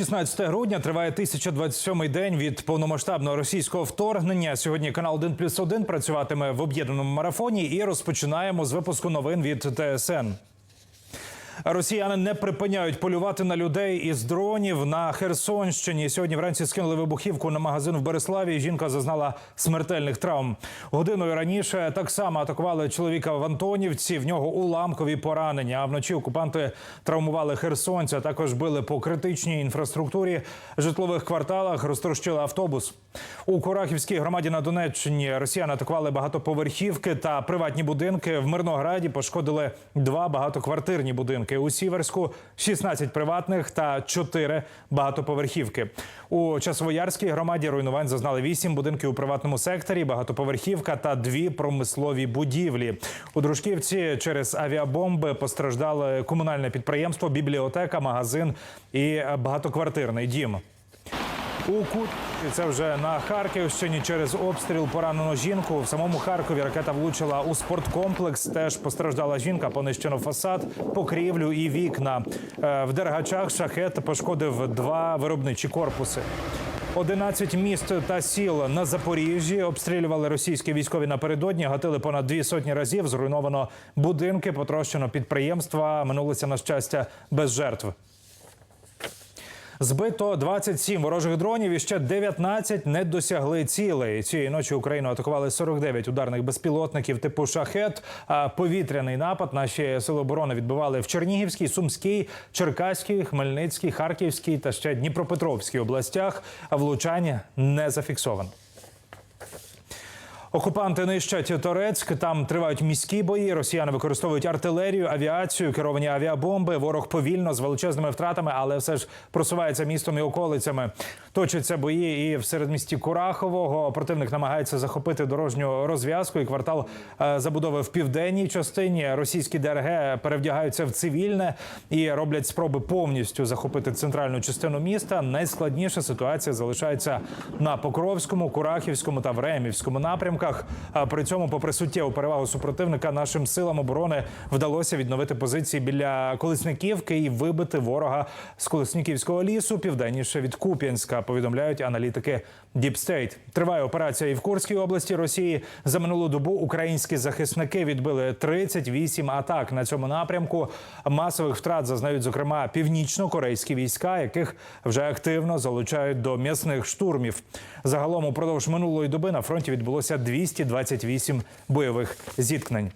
16 грудня триває 1027-й день від повномасштабного російського вторгнення. Сьогодні канал 1 плюс 1 працюватиме в об'єднаному марафоні і розпочинаємо з випуску новин від ТСН. Росіяни не припиняють полювати на людей із дронів на Херсонщині. Сьогодні вранці скинули вибухівку на магазин в Береславі. Жінка зазнала смертельних травм. Годиною раніше так само атакували чоловіка в Антонівці. В нього уламкові поранення. А вночі окупанти травмували херсонця. Також били по критичній інфраструктурі житлових кварталах. Розтрощили автобус у Курахівській громаді на Донеччині. Росіяни атакували багатоповерхівки та приватні будинки. В Мирнограді пошкодили два багатоквартирні будинки. У Сіверську 16 приватних та 4 багатоповерхівки. У Часовоярській громаді руйнувань зазнали 8 будинків у приватному секторі, багатоповерхівка та дві промислові будівлі. У Дружківці через авіабомби постраждали комунальне підприємство, бібліотека, магазин і багатоквартирний дім. У Кут це вже на Харківщині через обстріл поранено жінку. В самому Харкові ракета влучила у спорткомплекс. Теж постраждала жінка, понищено фасад, покрівлю і вікна. Е, В Дергачах шахет пошкодив два виробничі корпуси. 11 міст та сіл на Запоріжжі обстрілювали російські військові напередодні. Гатили понад дві сотні разів. Зруйновано будинки, потрощено підприємства. Минулося на щастя без жертв. Збито 27 ворожих дронів і ще 19 не досягли цілей. Цієї ночі Україну атакували 49 ударних безпілотників типу шахет. А повітряний напад наші сили оборони відбивали в Чернігівській, Сумській, Черкаській, Хмельницькій, Харківській та ще Дніпропетровській областях. А влучання не зафіксовано. Окупанти нищать Торецьк. Там тривають міські бої. Росіяни використовують артилерію, авіацію, керовані авіабомби. Ворог повільно з величезними втратами, але все ж просувається містом і околицями. Точаться бої і в середмісті Курахового. Противник намагається захопити дорожню розв'язку і квартал е, забудови в південній частині. Російські ДРГ перевдягаються в цивільне і роблять спроби повністю захопити центральну частину міста. Найскладніша ситуація залишається на Покровському, Курахівському та Времівському напрямках. При цьому, попри суттєву перевагу супротивника, нашим силам оборони вдалося відновити позиції біля Колесниківки і вибити ворога з Колесниківського лісу південніше від Куп'янська. Повідомляють аналітики State. Триває операція і в Курській області Росії. За минулу добу українські захисники відбили 38 атак на цьому напрямку. Масових втрат зазнають зокрема північно-корейські війська, яких вже активно залучають до м'ясних штурмів. Загалом упродовж минулої доби на фронті відбулося 228 бойових зіткнень.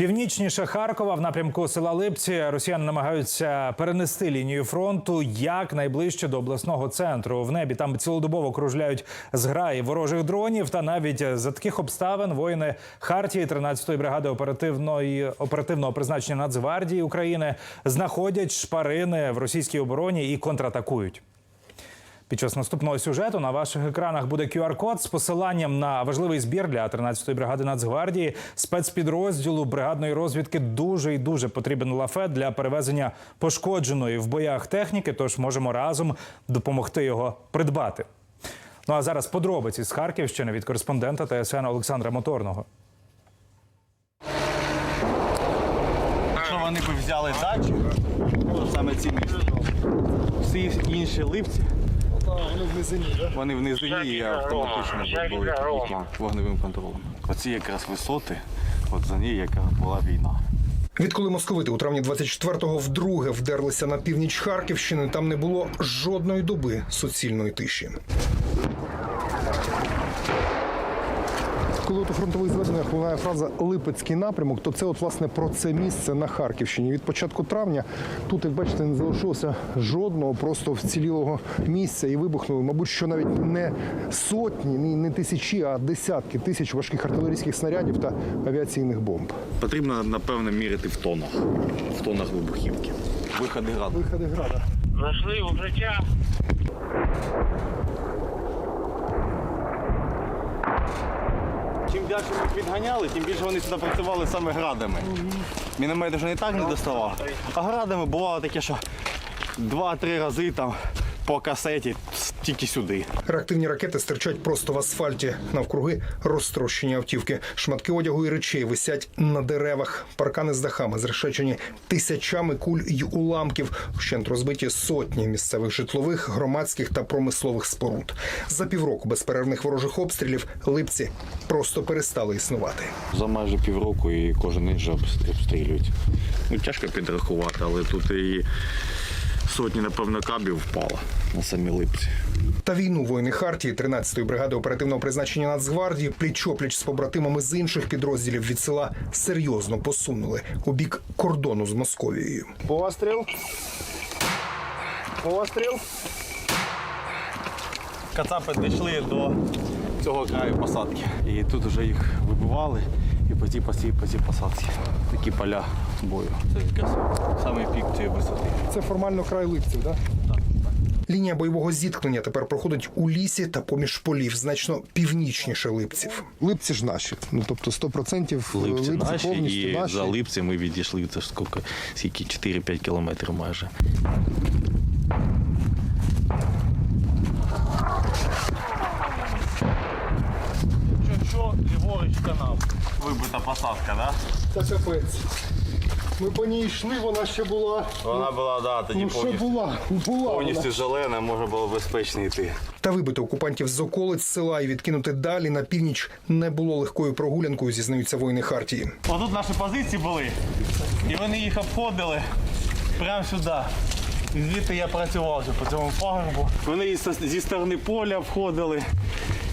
Північніше Харкова в напрямку села Липці росіяни намагаються перенести лінію фронту як найближче до обласного центру. В небі там цілодобово кружляють зграї ворожих дронів. Та навіть за таких обставин воїни Хартії 13-ї бригади оперативної оперативного призначення Нацгвардії України знаходять шпарини в російській обороні і контратакують. Під час наступного сюжету на ваших екранах буде QR-код з посиланням на важливий збір для 13-ї бригади Нацгвардії спецпідрозділу бригадної розвідки. Дуже і дуже потрібен лафет для перевезення пошкодженої в боях техніки. Тож можемо разом допомогти його придбати. Ну а зараз подробиці з Харківщини від кореспондента ТСН Олександра Моторного. Якщо вони б взяли дачу, то саме ці. Всі інші липці, Вони в низині, так? вони в низині і автоматично були їхнім вогневим контролем. Оці якраз висоти, от за ній яка була війна. Відколи московити у травні 24-го вдруге вдерлися на північ Харківщини, там не було жодної доби суцільної тиші. Коли от у фронтових зведеннях лунає фраза Липецький напрямок, то це от власне про це місце на Харківщині. Від початку травня тут, як бачите, не залишилося жодного просто вцілілого місця і вибухнули, мабуть, що навіть не сотні, не тисячі, а десятки тисяч важких артилерійських снарядів та авіаційних бомб. Потрібно, напевно, міряти в тонах, в тонах вибухівки. Виходи граду. Виходи града. Зайшли в укриття. Чим ми їх відганяли, тим більше вони сюди працювали саме градами. Міномет вже не так не доставав. А градами бувало таке, що два-три рази там по касеті тільки сюди. Реактивні ракети стирчать просто в асфальті. Навкруги розтрощені автівки. Шматки одягу і речей висять на деревах. Паркани з дахами зрешечені тисячами куль й уламків. Вщент розбиті сотні місцевих житлових, громадських та промислових споруд. За півроку безперервних ворожих обстрілів липці просто перестали існувати. За майже півроку і кожен день вже обстрілюють. Ну, тяжко підрахувати, але тут і сотні, напевно, кабів впало на самі липці. Та війну воїни Хартії 13-ї бригади оперативного призначення Нацгвардії пліч-опліч з побратимами з інших підрозділів від села серйозно посунули у бік кордону з Московією. Постріл. Постріл. Кацапи дійшли до цього краю посадки. І тут вже їх вибивали і по цій, по цій, по цій посадці. Такі поля бою. Це якраз саме пік цієї висоти. Це формально край липців, так? Лінія бойового зіткнення тепер проходить у лісі та поміж полів, значно північніше липців. Липці ж наші. Ну тобто 100% Липці наші, повністю і наші. за липці ми відійшли це ж скільки, скільки 4-5 кілометрів майже. Що, що ліворуч канал. Вибита посадка, так? Да? Та капець. Ми по ній йшли, вона ще була. Вона була, да, тоді Ну, ще повністю, була. Була. повністю вона. зелена, можна було безпечно йти. Та вибити окупантів з околиць села і відкинути далі на північ не було легкою прогулянкою, зізнаються воїни Хартії. Отут наші позиції були, і вони їх обходили прямо сюди. І звідти я працював вже по цьому пагорбу. Вони і со- зі сторони поля обходили,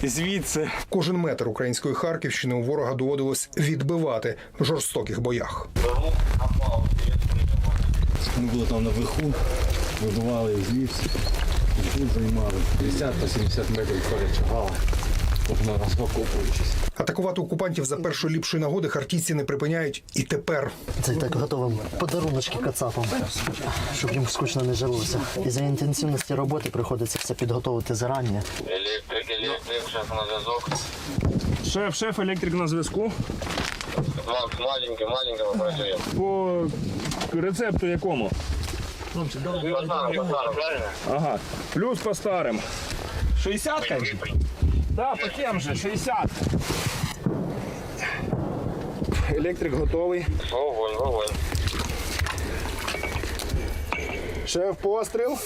звідси. Кожен метр української Харківщини у ворога доводилось відбивати в жорстоких боях. Ми були там наверху, вибивали звідси, тут займали 50 по 70 метрів кожного раз окопуючись. Атакувати окупантів за першої ліпшої нагоди хартійці не припиняють і тепер. Це так готовим подаруночки кацапам, щоб їм скучно не жилося. І за інтенсивності роботи приходиться все підготовити зарані. Електрик, електрик, шеф на зв'язок. Шеф, шеф, електрик на зв'язку. Маленький, маленького працює. По рецепту якому? Пацан, пацан, правильно? Ага. Плюс по старим. 60 ка Да, по тем же, 60. Електрик готовий. Вогонь, вогонь. Шеф, постріл.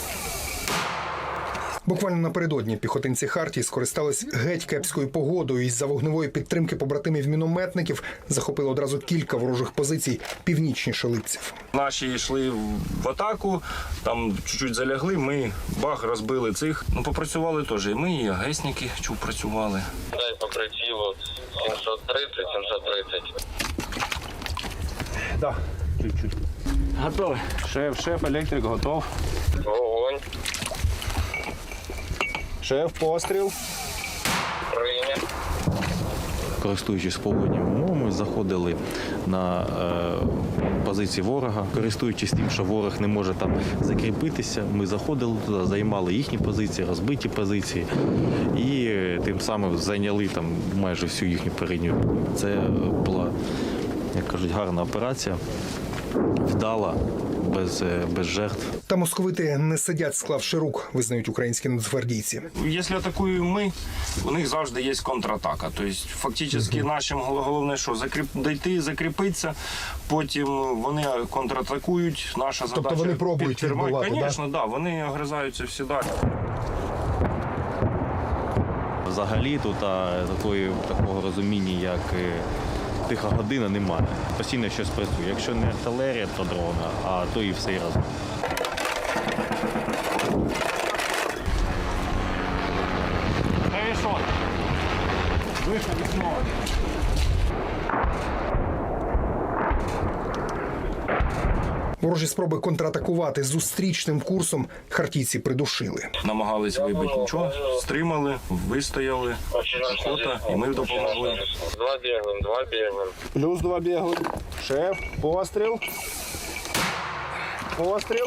Буквально напередодні піхотинці Хартії скористались геть кепською погодою і з-за вогневої підтримки побратимів мінометників захопили одразу кілька ворожих позицій північніше липців. Наші йшли в атаку, там чуть-чуть залягли, ми бах, розбили цих. Ну, попрацювали теж. І ми, і агесники чув працювали. Дай по прицілу 730, 730. Готовий. Шеф, шеф, електрик готов. Вогонь, Шеф, постріл. прийняв. Користуючись погодніми умовами, заходили на е, позиції ворога, користуючись тим, що ворог не може там закріпитися. Ми заходили туди, займали їхні позиції, розбиті позиції, і тим самим зайняли там майже всю їхню передню. Це була, як кажуть, гарна операція, вдала, без, е, без жертв. Та московити не сидять, склавши рук, визнають українські нацгвардійці. Якщо атакуємо ми, у них завжди є контратака. Тобто, фактично, нашим головне, що закріп... дійти, закріпитися, потім вони контратакують. Наша задача Тобто вони пробують підтримати. відбивати, да? Звісно, да? вони огризаються всі. далі. Взагалі тут а, такої, такого розуміння, як е, тиха година, немає. Постійно щось працює. Якщо не артилерія, то дрона, а то і все разом. Ворожі спроби контратакувати зустрічним курсом хартійці придушили. Намагались вибити нічого, стримали, вистояли. Охота, і ми допомогли. Два біглим, два біглим. Плюс два бігли. Шеф, постріл. Постріл.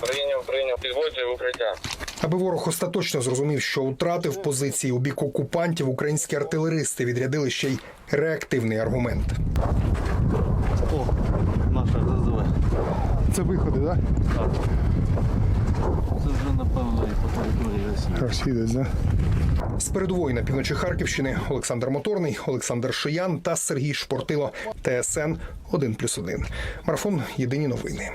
Прийняв, прийняв. Підводжує в укриття. Аби ворог остаточно зрозумів, що втратив позиції у бік окупантів, українські артилеристи відрядили ще й реактивний аргумент. Це виходи, так? Це вже напевно і по території Росії. Розслідують, да? З передової на півночі Харківщини Олександр Моторний, Олександр Шиян та Сергій Шпортило. ТСН 1+,1. Марафон Єдині новини.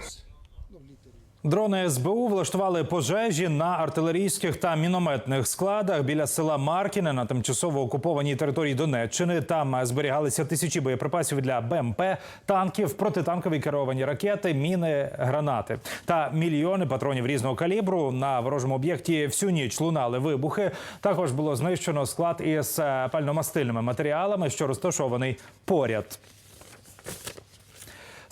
Дрони СБУ влаштували пожежі на артилерійських та мінометних складах біля села Маркіне на тимчасово окупованій території Донеччини. Там зберігалися тисячі боєприпасів для БМП, танків, протитанкові керовані ракети, міни, гранати та мільйони патронів різного калібру. На ворожому об'єкті всю ніч лунали вибухи. Також було знищено склад із пальномастильними матеріалами, що розташований поряд.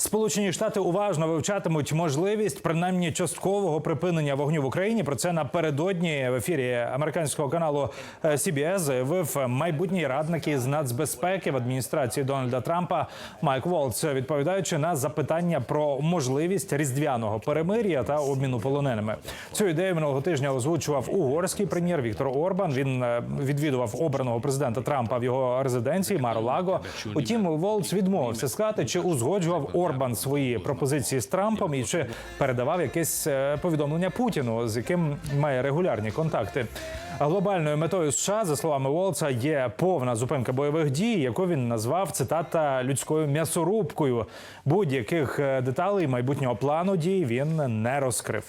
Сполучені Штати уважно вивчатимуть можливість принаймні часткового припинення вогню в Україні. Про це напередодні в ефірі американського каналу е, CBS заявив майбутній радник із нацбезпеки в адміністрації Дональда Трампа Майк Волц, відповідаючи на запитання про можливість різдвяного перемир'я та обміну полоненими. Цю ідею минулого тижня озвучував угорський прем'єр Віктор Орбан. Він е, відвідував обраного президента Трампа в його резиденції Маро-Лаго. Утім, Волц відмовився сказати, чи узгоджував Орбан свої пропозиції з Трампом і чи передавав якесь е, повідомлення Путіну, з яким має регулярні контакти. Глобальною метою США, за словами Волца, є повна зупинка бойових дій, яку він назвав цитата людською м'ясорубкою. Будь-яких е, деталей майбутнього плану дій він не розкрив.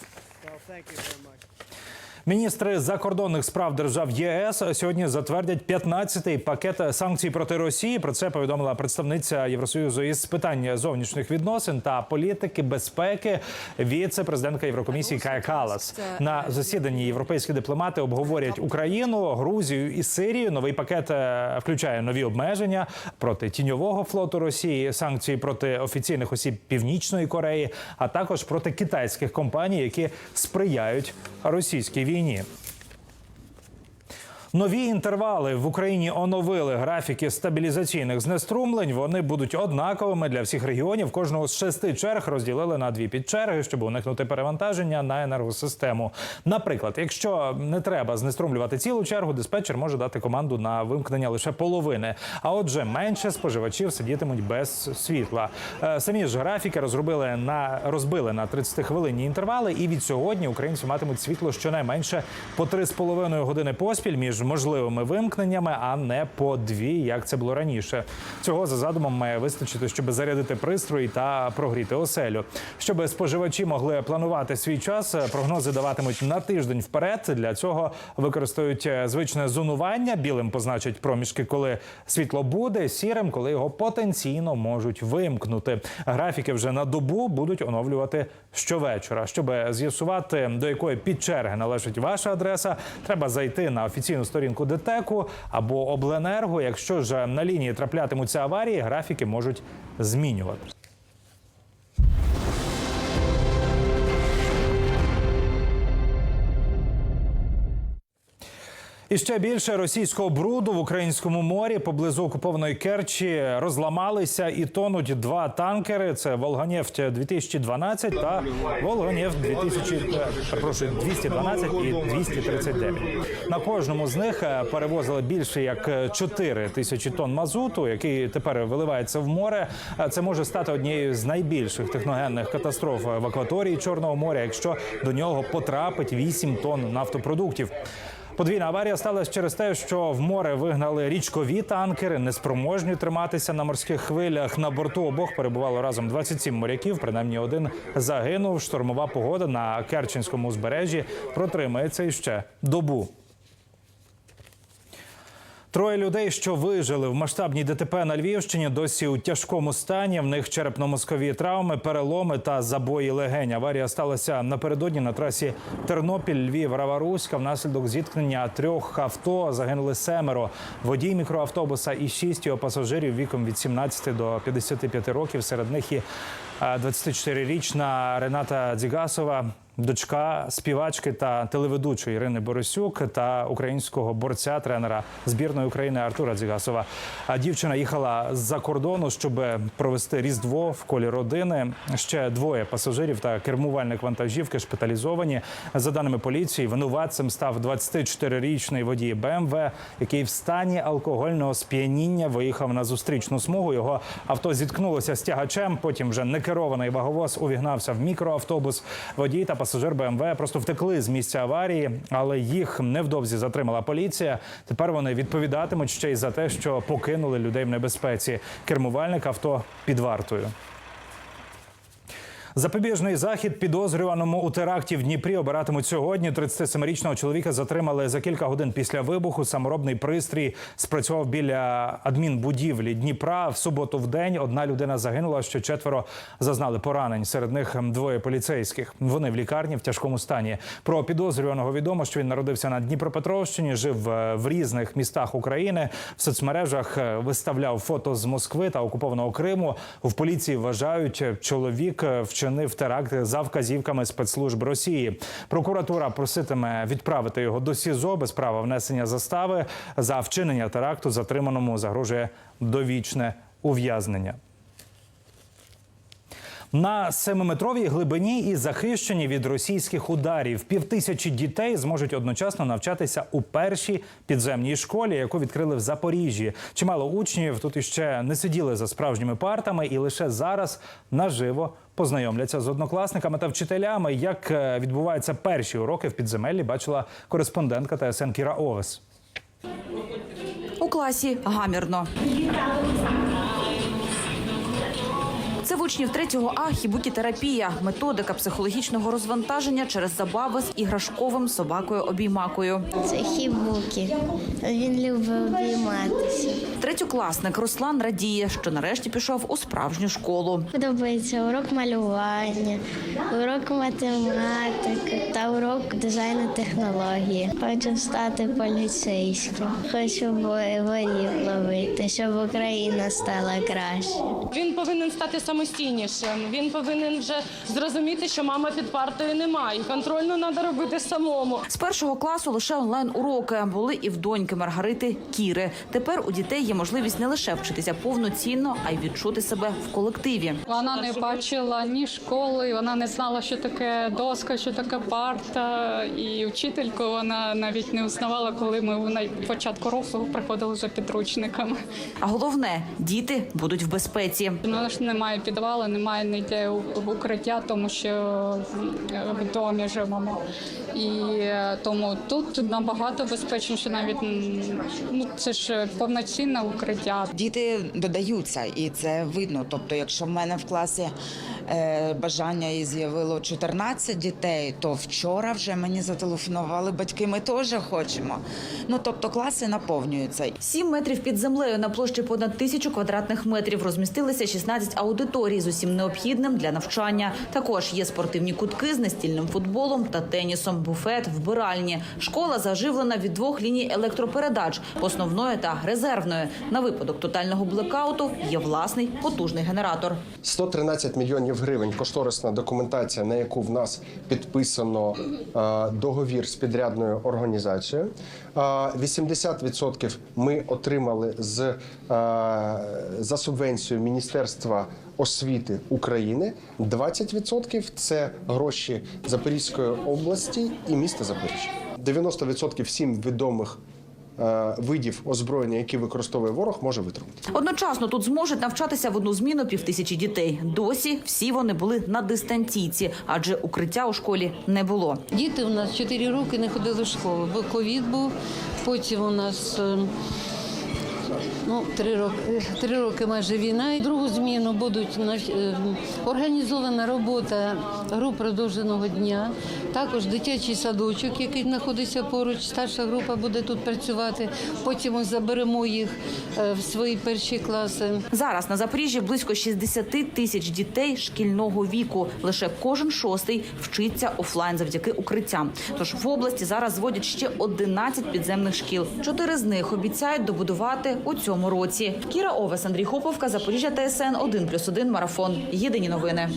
Міністри закордонних справ держав ЄС сьогодні затвердять 15-й пакет санкцій проти Росії. Про це повідомила представниця Євросоюзу із питань зовнішніх відносин та політики безпеки віце-президентка Єврокомісії Кая Калас. На засіданні європейські дипломати обговорять Україну, Грузію і Сирію. Новий пакет е, включає нові обмеження проти тіньового флоту Росії, санкції проти офіційних осіб Північної Кореї, а також проти китайських компаній, які сприяють російській війні війні. Нові інтервали в Україні оновили графіки стабілізаційних знеструмлень. Вони будуть однаковими для всіх регіонів. Кожного з шести черг розділили на дві підчерги, щоб уникнути перевантаження на енергосистему. Наприклад, якщо не треба знеструмлювати цілу чергу, диспетчер може дати команду на вимкнення лише половини. А отже, менше споживачів сидітимуть без світла. Е, Самі ж графіки розробили на розбили на 30-хвилинні інтервали, і від сьогодні українці матимуть світло щонайменше по 3,5 години поспіль між можливими вимкненнями, а не по дві, як це було раніше. Цього за задумом має вистачити, щоб зарядити пристрої та прогріти оселю. Щоб споживачі могли планувати свій час, прогнози даватимуть на тиждень вперед. Для цього використають е, звичне зонування. Білим позначать проміжки, коли світло буде, сірим, коли його потенційно можуть вимкнути. Графіки вже на добу будуть оновлювати щовечора. Щоб з'ясувати, до якої підчерги належить ваша адреса, треба зайти на офіційну сторінку ДТЕКу або Обленерго. Якщо ж на лінії траплятимуться аварії, графіки можуть змінювати. І ще більше російського бруду в українському морі поблизу окупованої Керчі розламалися і тонуть два танкери. Це Волганефть 2012 та Волганефть 2000, е, перепрошую, 212 і 239. На кожному з них е, перевозили більше як 4 тисячі тонн мазуту, який тепер виливається в море. Е, Це може стати однією з найбільших техногенних катастроф в акваторії Чорного моря, якщо до нього потрапить 8 тонн нафтопродуктів. Подвійна аварія сталася через те, що в море вигнали річкові танкери, неспроможні триматися на морських хвилях. На борту обох перебувало разом 27 моряків. Принаймні один загинув. Штормова погода на Керченському узбережжі протримається іще добу. Троє людей, що вижили в масштабній ДТП на Львівщині, досі у тяжкому стані. В них черепно-мозкові травми, переломи та забої легень. Аварія сталася напередодні на трасі Тернопіль, Львів, Раваруська. Внаслідок зіткнення трьох авто загинули семеро. Водій мікроавтобуса і шість його пасажирів віком від 17 до 55 років. Серед них і е, 24-річна Рената Дзігасова. Дочка співачки та телеведучої Ірини Борисюк та українського борця тренера збірної України Артура Дзігасова. А дівчина їхала з-за кордону, щоб провести різдво в колі родини. Ще двоє пасажирів та кермувальник вантажівки шпиталізовані. За даними поліції, винуватцем став 24-річний водій БМВ, який в стані алкогольного сп'яніння виїхав на зустрічну смугу. Його авто зіткнулося з тягачем. Потім вже некерований ваговоз увігнався в мікроавтобус. Водій та пасажир пасажир БМВ просто втекли з місця аварії, але їх невдовзі затримала поліція. Тепер вони відповідатимуть ще й за те, що покинули людей в небезпеці. Кермувальник авто під вартою. Запобіжний захід підозрюваному у теракті в Дніпрі обиратимуть сьогодні. 37-річного чоловіка затримали за кілька годин після вибуху. Саморобний пристрій спрацював біля адмінбудівлі Дніпра. В суботу в день одна людина загинула, ще четверо зазнали поранень. Серед них двоє поліцейських. Вони в лікарні в тяжкому стані. Про підозрюваного відомо, що він народився на Дніпропетровщині, жив е, в різних містах України. В соцмережах е, виставляв фото з Москви та окупованого Криму. В поліції вважають, е, чоловік е, вчинив теракт за вказівками спецслужб Росії. Прокуратура проситиме відправити його до СІЗО без права внесення застави. За вчинення теракту затриманому загрожує довічне ув'язнення. На семиметровій глибині і захищені від російських ударів півтисячі дітей зможуть одночасно навчатися у першій підземній школі, яку відкрили в Запоріжжі. Чимало учнів тут іще не сиділи за справжніми партами, і лише зараз наживо познайомляться з однокласниками та вчителями. Як е, відбуваються перші уроки в підземеллі, бачила кореспондентка ТСН Кіра Овес. У класі гамірно. В учнів третього А хібукітерапія – методика психологічного розвантаження через забави з іграшковим собакою-обіймакою. Це хібуки. Він любить обійматися. Третьокласник Руслан радіє, що нарешті пішов у справжню школу. Подобається урок малювання, урок математики та урок дизайну технології. Хочу стати поліцейським. Хочу ворів ловити, щоб Україна стала краще. Він повинен стати самостійнішим. Він повинен вже зрозуміти, що мама під партою немає. Контрольну треба робити самому. З першого класу лише онлайн-уроки були і в доньки Маргарити Кіри. Тепер у дітей є можливість не лише вчитися повноцінно, а й відчути себе в колективі. Вона не бачила ні школи, вона не знала, що таке доска, що таке парта. І вчительку вона навіть не узнавала, коли ми на початку року приходили за підручниками. А головне, діти будуть в безпеці. У нас немає підвалу, немає ніде укриття, тому що е, в домі живемо. І е, тому тут набагато безпечніше, навіть ну це ж повноцінне укриття. Діти додаються, і це видно. Тобто, якщо в мене в класі е, бажання і з'явило 14 дітей, то вчора вже мені зателефонували батьки. Ми теж хочемо. Ну тобто, класи наповнюються. Сім метрів під землею на площі понад тисячу квадратних метрів розмістилися 16 аудиторій з усім необхідним для навчання. Також є спортивні кутки з настільним футболом та тенісом, буфет, вбиральні. Школа заживлена від двох ліній електропередач основної та резервної. На випадок тотального блекауту є власний потужний генератор. 113 мільйонів гривень кошторисна документація, на яку в нас підписано е, договір з підрядною організацією. Е, 80% ми отримали з е, за субвенцією Міністерства освіти України. 20% – це гроші Запорізької області і міста Запоріжжя. 90% всім відомих е, видів озброєння, які використовує ворог, може витримати. Одночасно тут зможуть навчатися в одну зміну півтисячі дітей. Досі всі вони були на дистанційці, адже укриття у школі не було. Діти у нас 4 роки не ходили в школу, бо ковід був. Потім у нас е, ну, три роки, три роки майже війна. Другу зміну будуть нав- е, організована робота груп продовженого дня. Також дитячий садочок, який знаходиться поруч. Старша група буде тут працювати. Потім ми заберемо їх е, в свої перші класи. Зараз на Запоріжжі близько 60 тисяч дітей шкільного віку. Лише кожен шостий вчиться офлайн завдяки укриттям. Тож в області зараз зводять ще 11 підземних шкіл. Чотири з них обіцяють добудувати у цьому році. Кіра Овес, Андрій Хоповка, Запоріжжя ТСН 1+,1 марафон. Єдині новини.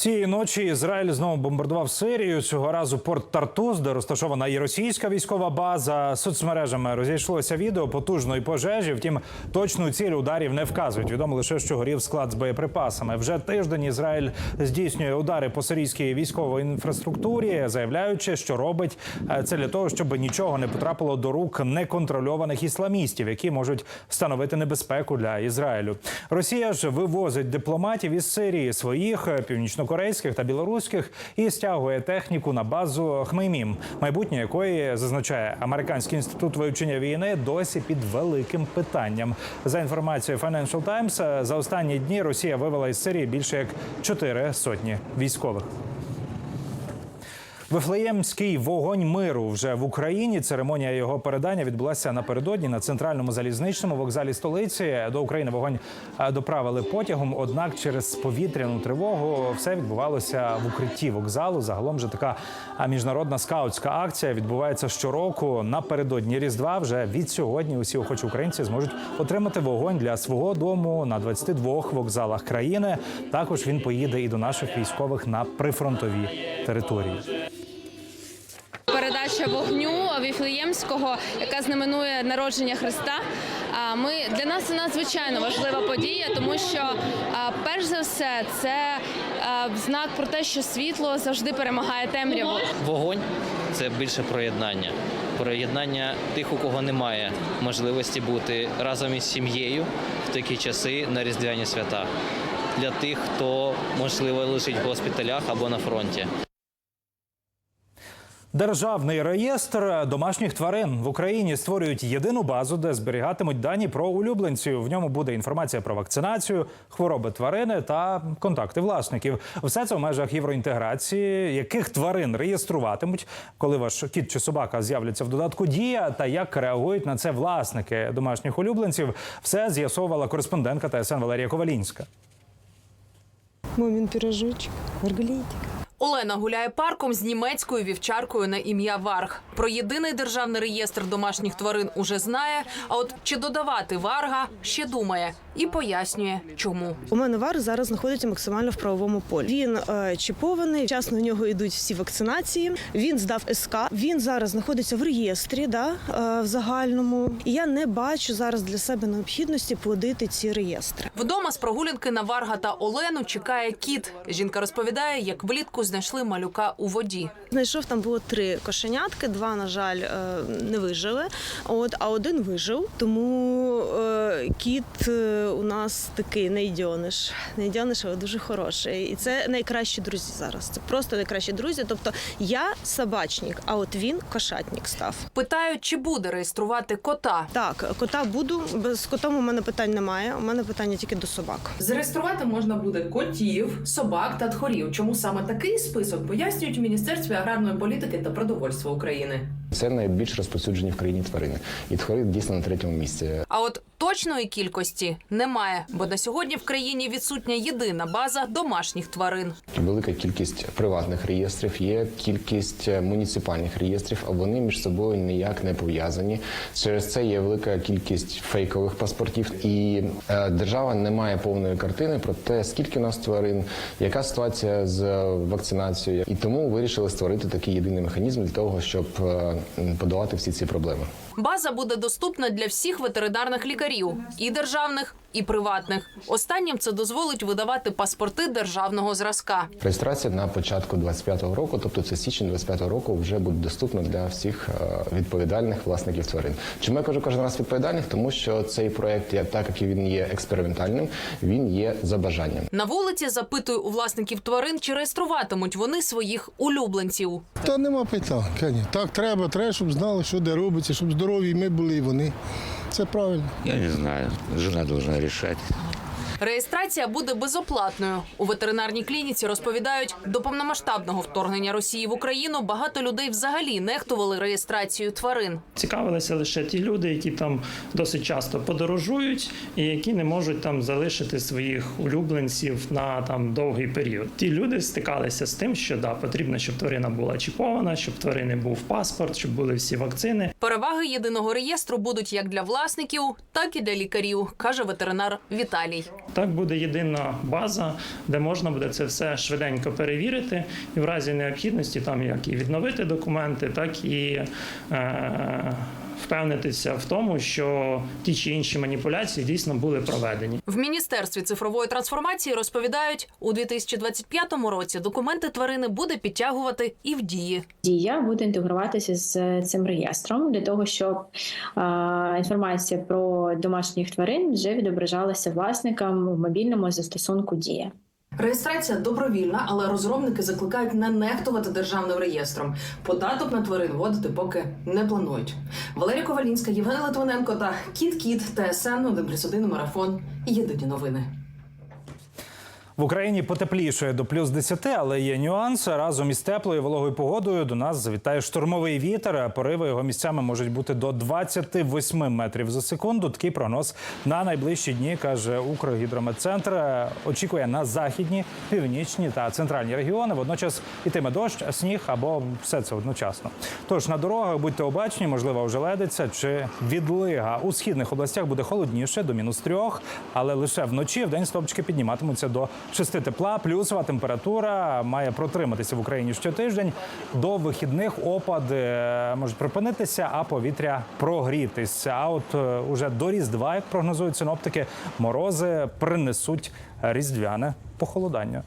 Цієї ночі Ізраїль знову бомбардував Сирію. Цього разу порт Тартус, де розташована і російська військова база. Соцмережами розійшлося відео потужної пожежі. Втім, точну ціль ударів не вказують. Відомо лише, що горів склад з боєприпасами. Вже тиждень Ізраїль здійснює удари по сирійській військовій інфраструктурі, заявляючи, що робить е, це для того, щоб нічого не потрапило до рук неконтрольованих ісламістів, які можуть становити небезпеку для Ізраїлю. Росія ж вивозить дипломатів із Сирії своїх е, північно північнокорейських та білоруських і стягує техніку на базу Хмеймім, майбутнє якої зазначає американський інститут вивчення війни досі під великим питанням. За інформацією Financial Times, за останні дні Росія вивела із Сирії більше як чотири сотні військових. Вифлеємський вогонь миру вже в Україні. Церемонія його передання відбулася напередодні на центральному залізничному вокзалі столиці. До України вогонь е, доправили потягом. Однак, через повітряну тривогу все відбувалося в укритті вокзалу. Загалом же така міжнародна скаутська акція відбувається щороку. Напередодні Різдва вже від сьогодні усі охочі українці зможуть отримати вогонь для свого дому на 22 вокзалах країни. Також він поїде і до наших військових на прифронтові території. Передача вогню Віфлеємського, яка знаменує народження Христа. Ми для нас це надзвичайно важлива подія, тому що перш за все це знак про те, що світло завжди перемагає темряву. Вогонь це більше про єднання. Про єднання тих, у кого немає можливості бути разом із сім'єю в такі часи на різдвяні свята. Для тих, хто можливо лежить в госпіталях або на фронті. Державний реєстр домашніх тварин в Україні створюють єдину базу, де зберігатимуть дані про улюбленців. В ньому буде інформація про вакцинацію, хвороби тварини та контакти власників. Все це в межах євроінтеграції. Яких тварин реєструватимуть, коли ваш кіт чи собака з'являться в додатку дія, та як реагують на це власники домашніх улюбленців, все з'ясовувала кореспондентка ТСН Валерія Ковалінська. Мамин пирожочек, маргалитик. Олена гуляє парком з німецькою вівчаркою на ім'я Варг. Про єдиний державний реєстр домашніх тварин уже знає. А от чи додавати Варга ще думає і пояснює, чому. У мене вар зараз знаходиться максимально в правовому полі. Він е, чіпований, вчасно в нього йдуть всі вакцинації. Він здав СК. Він зараз знаходиться в реєстрі, да, е, в загальному. І я не бачу зараз для себе необхідності плодити ці реєстри. Вдома з прогулянки на Варга та Олену чекає кіт. Жінка розповідає, як влітку знайшли малюка у воді. Знайшов там було три кошенятки, два, на жаль, е, не вижили. От, а один вижив. Тому е, кіт е, у нас такий найдьониш. Найдьониш, але дуже хороший. І це найкращі друзі зараз. Це просто найкращі друзі. Тобто я собачник, а от він кошатник став. Питають, чи буде реєструвати кота. Так, кота буду. Без котом у мене питань немає. У мене питання тільки до собак. Зареєструвати можна буде котів, собак та тхорів. Чому саме такий список пояснюють у Міністерстві аграрної політики та продовольства України. Це найбільш розповсюджені в країні тварини. І тхори дійсно на третьому місці. А от точної кількості немає, бо на сьогодні в країні відсутня єдина база домашніх тварин. Велика кількість приватних реєстрів, є кількість е, муніципальних реєстрів, а вони між собою ніяк не пов'язані. Через це є велика кількість фейкових паспортів, і е, держава не має повної картини про те, скільки у нас тварин, яка ситуація з вакцинацією. І тому вирішили створити такий єдиний механізм для того, щоб е, подолати всі ці проблеми. База буде доступна для всіх ветеринарних лікарів, і державних, і приватних. Останнім це дозволить видавати паспорти державного зразка. Реєстрація на початку 25-го року, тобто це січень 25-го року, вже буде доступна для всіх е, відповідальних власників тварин. Чому я кажу кожен раз відповідальних? Тому що цей проект, так як він є експериментальним, він є за бажанням. На вулиці запитую у власників тварин, чи реєструватимуть вони своїх улюбленців. Та нема питань. Так треба, треба, щоб знали, що де робиться, щоб здорові ми були, і вони. Це правильно. Я не знаю. Жена должна решать. Реєстрація буде безоплатною. У ветеринарній клініці розповідають, до повномасштабного вторгнення Росії в Україну багато людей взагалі нехтували реєстрацією тварин. Цікавилися лише ті люди, які там досить часто подорожують і які не можуть там залишити своїх улюбленців на там довгий період. Ті люди стикалися з тим, що да, потрібно, щоб тварина була чіпована, щоб тварини був паспорт, щоб були всі вакцини. Переваги єдиного реєстру будуть як для власників, так і для лікарів, каже ветеринар Віталій. Так буде єдина база, де можна буде це все швиденько перевірити, і в разі необхідності там як і відновити документи, так і е, впевнитися в тому, що ті чи інші маніпуляції дійсно були проведені. В міністерстві цифрової трансформації розповідають, у 2025 році документи тварини буде підтягувати і в дії. Дія буде інтегруватися з цим реєстром для того, щоб е, інформація про домашніх тварин вже відображалася власникам в мобільному застосунку Дія. Реєстрація добровільна, але розробники закликають не нехтувати державним реєстром. Податок на тварин вводити поки не планують. Валерія Ковалінська, Євген Литвиненко та Кіт Кіт ТСН 1+,1 марафон. Єдині новини. В Україні потеплішає до плюс 10, але є нюанс. Разом із теплою вологою погодою до нас завітає штормовий вітер. а Пориви його місцями можуть бути до 28 метрів за секунду. Такий прогноз на найближчі дні каже Укргідрометцентр. Очікує на західні, північні та центральні регіони. Водночас ітиме дощ, сніг або все це одночасно. Тож на дорогах будьте обачні, можливо, ожеледиться чи відлига. У східних областях буде холодніше до мінус трьох, але лише вночі в день стопчики підніматимуться до 6 тепла. Плюсова температура має протриматися в Україні щотиждень. До вихідних опади е, можуть припинитися, а повітря прогрітися. А от е, уже до різдва, як прогнозують синоптики, морози принесуть різдвяне похолодання.